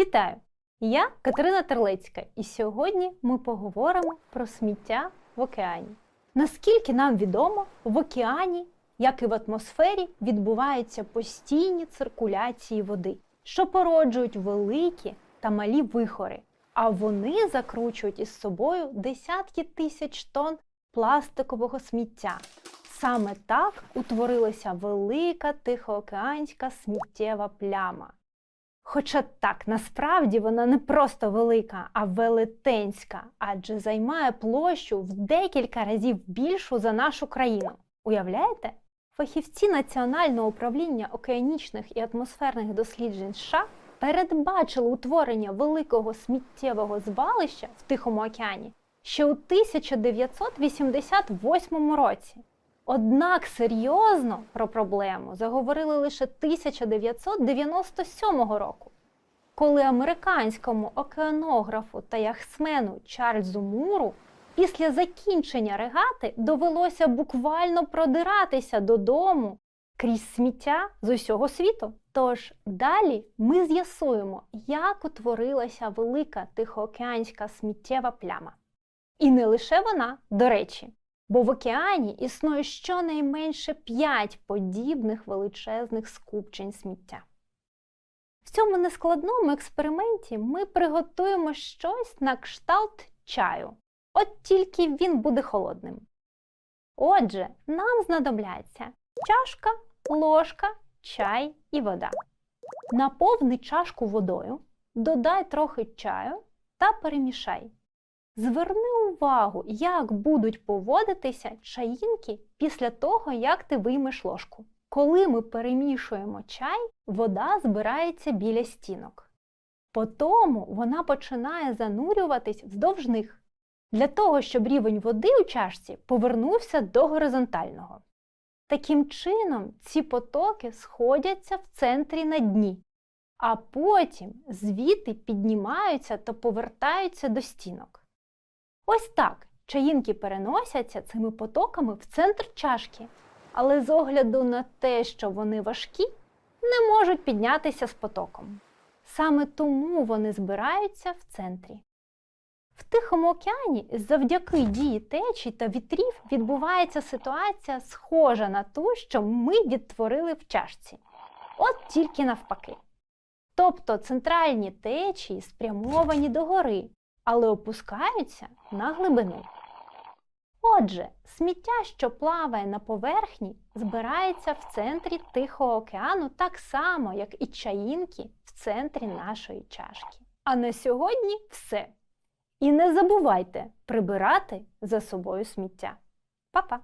Вітаю! Я Катерина Терлецька, і сьогодні ми поговоримо про сміття в океані. Наскільки нам відомо, в океані, як і в атмосфері, відбуваються постійні циркуляції води, що породжують великі та малі вихори, а вони закручують із собою десятки тисяч тонн пластикового сміття. Саме так утворилася велика тихоокеанська сміттєва пляма. Хоча так, насправді вона не просто велика, а велетенська, адже займає площу в декілька разів більшу за нашу країну. Уявляєте? Фахівці Національного управління океанічних і атмосферних досліджень США передбачили утворення великого сміттєвого звалища в Тихому океані ще у 1988 році. Однак серйозно про проблему заговорили лише 1997 року, коли американському океанографу та яхтсмену Чарльзу Муру після закінчення регати довелося буквально продиратися додому крізь сміття з усього світу. Тож далі ми з'ясуємо, як утворилася велика тихоокеанська сміттєва пляма. І не лише вона, до речі. Бо в океані існує щонайменше 5 подібних величезних скупчень сміття. В цьому нескладному експерименті ми приготуємо щось на кшталт чаю. От тільки він буде холодним. Отже, нам знадобляться чашка, ложка, чай і вода. Наповни чашку водою, додай трохи чаю та перемішай. Зверни увагу, як будуть поводитися чаїнки після того, як ти виймеш ложку. Коли ми перемішуємо чай, вода збирається біля стінок. Потому вона починає занурюватись вздовж них, для того, щоб рівень води у чашці повернувся до горизонтального. Таким чином, ці потоки сходяться в центрі на дні, а потім звідти піднімаються та повертаються до стінок. Ось так чаїнки переносяться цими потоками в центр чашки, але з огляду на те, що вони важкі, не можуть піднятися з потоком. Саме тому вони збираються в центрі. В Тихому океані завдяки дії течій та вітрів відбувається ситуація, схожа на ту, що ми відтворили в чашці. От тільки навпаки. Тобто центральні течії спрямовані догори, але опускаються на глибину. Отже, сміття, що плаває на поверхні, збирається в центрі Тихого океану так само, як і чаїнки в центрі нашої чашки. А на сьогодні все. І не забувайте прибирати за собою сміття. Па-па!